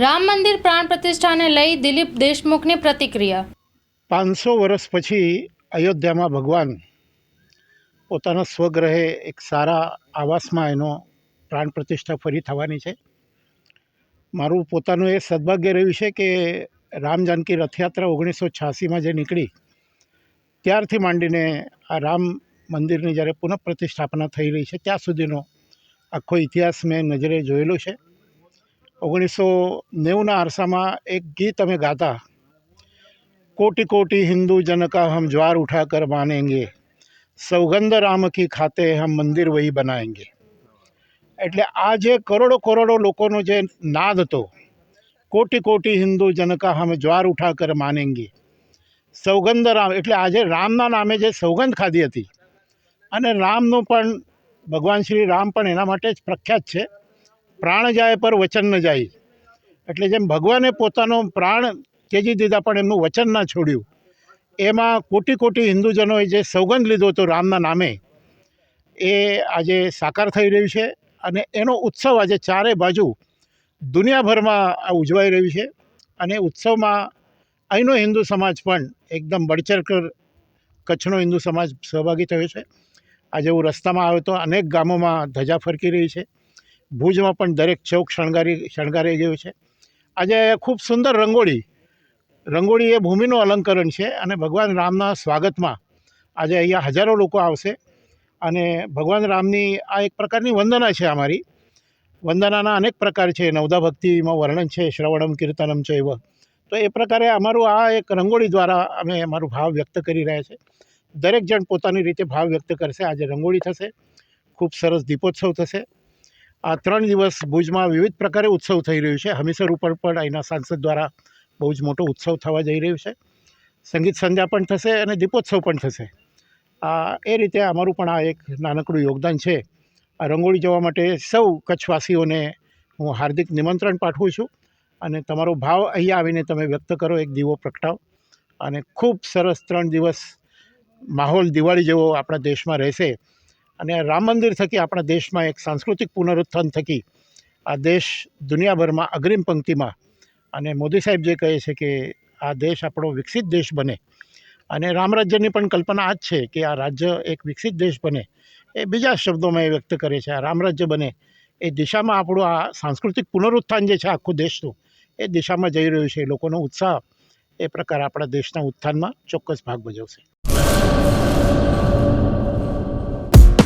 રામ મંદિર પ્રાણ પ્રતિષ્ઠાને લઈ દિલીપ દેશમુખની પ્રતિક્રિયા. પાંચસો વર્ષ પછી અયોધ્યામાં ભગવાન પોતાના સ્વગ્રહે એક સારા આવાસમાં એનો પ્રાણ પ્રતિષ્ઠા ફરી થવાની છે. મારું પોતાનું એ સદભાગ્ય રહ્યું છે કે રામ જાનકી રથયાત્રા ઓગણીસો છ્યાસીમાં જે નીકળી, ત્યારથી માંડીને આ રામ મંદિરની જ્યારે પુનઃપ્રતિષ્ઠાપના થઈ રહી છે, ત્યાં સુધીનો આખો ઇતિહાસ મેં નજરે જોયેલો છે. ઓગણીસો નેવુંના આરસામાં એક ગીત અમે ગાતા. કોટી કોટી હિન્દુ જન કા હમ જ્વાર ઉઠા કર માનેંગે. સૌગંધ રામ કી ખાતે હમ મંદિર વહી બનાવેંગે એટલે આ જે કરોડો કરોડો લોકોનો જે નાદ હતો, કોટી કોટી હિન્દુ જન કા હમ જ્વાર ઉઠા કર માનેંગે. સૌગંધ રામ, એટલે આજે રામના નામે જે સૌગંધ ખાધી હતી. અને રામનું પણ, ભગવાન શ્રી રામ પણ એના માટે જ પ્રખ્યાત છે. પ્રાણ જાય પર વચન ન જાય. એટલે જેમ ભગવાને પોતાનો પ્રાણ ત્યજી દીધા પણ એમનું વચન ના છોડ્યું. એમાં કોટી કોટી હિન્દુજનોએ જે સૌગંધ લીધો હતો રામના નામે, એ આજે સાકાર થઈ રહ્યું છે અને એનો ઉત્સવ આજે ચારે બાજુ દુનિયાભરમાં ઉજવાઈ રહ્યું છે અને ઉત્સવમાં અહીંનો હિન્દુ સમાજ પણ એકદમ બળચરકર કચ્છનો હિન્દુ સમાજ સહભાગી થયો છે. આજે હું રસ્તામાં આવ્યો તો અનેક ગામોમાં ધજા ફરકી રહી છે. ભુજમાં પણ દરેક ચોક શણગારી શણગારાઈ ગયું છે. આજે ખૂબ સુંદર રંગોળી રંગોળી એ ભૂમિનું અલંકરણ છે અને ભગવાન રામના સ્વાગતમાં આજે અહીંયા હજારો લોકો આવશે અને ભગવાન રામની આ એક પ્રકારની વંદના છે અમારી. વંદનાના અનેક પ્રકાર છે, નવદા ભક્તિમાં વર્ણન છે, શ્રવણમ, કીર્તનમ છે, એવા. તો એ પ્રકારે અમારું આ એક રંગોળી દ્વારા અમે અમારું ભાવ વ્યક્ત કરી રહ્યા છે. દરેક જણ પોતાની રીતે ભાવ વ્યક્ત કરશે. આજે રંગોળી થશે. ખૂબ સરસ દીપોત્સવ થશે. આ ત્રણ દિવસ ભુજમાં વિવિધ પ્રકારે ઉત્સવ થઈ રહ્યું છે. હમીસર ઉપર પણ અહીંના સાંસદ દ્વારા બહુ જ મોટો ઉત્સવ થવા જઈ રહ્યો છે. સંગીત સંધ્યા પણ થશે અને દીપોત્સવ પણ થશે. આ એ રીતે અમારું પણ આ એક નાનકડું યોગદાન છે. આ રંગોળી જોવા માટે સૌ કચ્છવાસીઓને હું હાર્દિક નિમંત્રણ પાઠવું છું અને તમારો ભાવ અહીંયા આવીને તમે વ્યક્ત કરો, એક દીવો પ્રગટાવો. અને ખૂબ સરસ ત્રણ દિવસ માહોલ દિવાળી જેવો આપણા દેશમાં રહેશે. અને રામ મંદિર થકી આપણા દેશમાં એક સાંસ્કૃતિક પુનરુત્થાન થકી આ દેશ દુનિયાભરમાં અગ્રિમ પંક્તિમાં અને મોદી સાહેબ જે કહે છે કે આ દેશ આપણો વિકસિત દેશ બને અને રામ રાજ્યની પણ કલ્પના આ જ છે કે આ રાજ્ય એક વિકસિત દેશ બને એ બીજા શબ્દોમાં એ વ્યક્ત કરે છે, આ રામ રાજ્ય બને એ દિશામાં આપણું આ સાંસ્કૃતિક પુનરુત્થાન જે છે આખું દેશનું, એ દિશામાં જઈ રહ્યું છે લોકોનો ઉત્સાહ એ પ્રકાર આપણા દેશના ઉત્થાનમાં ચોક્કસ ભાગ ભજવશે.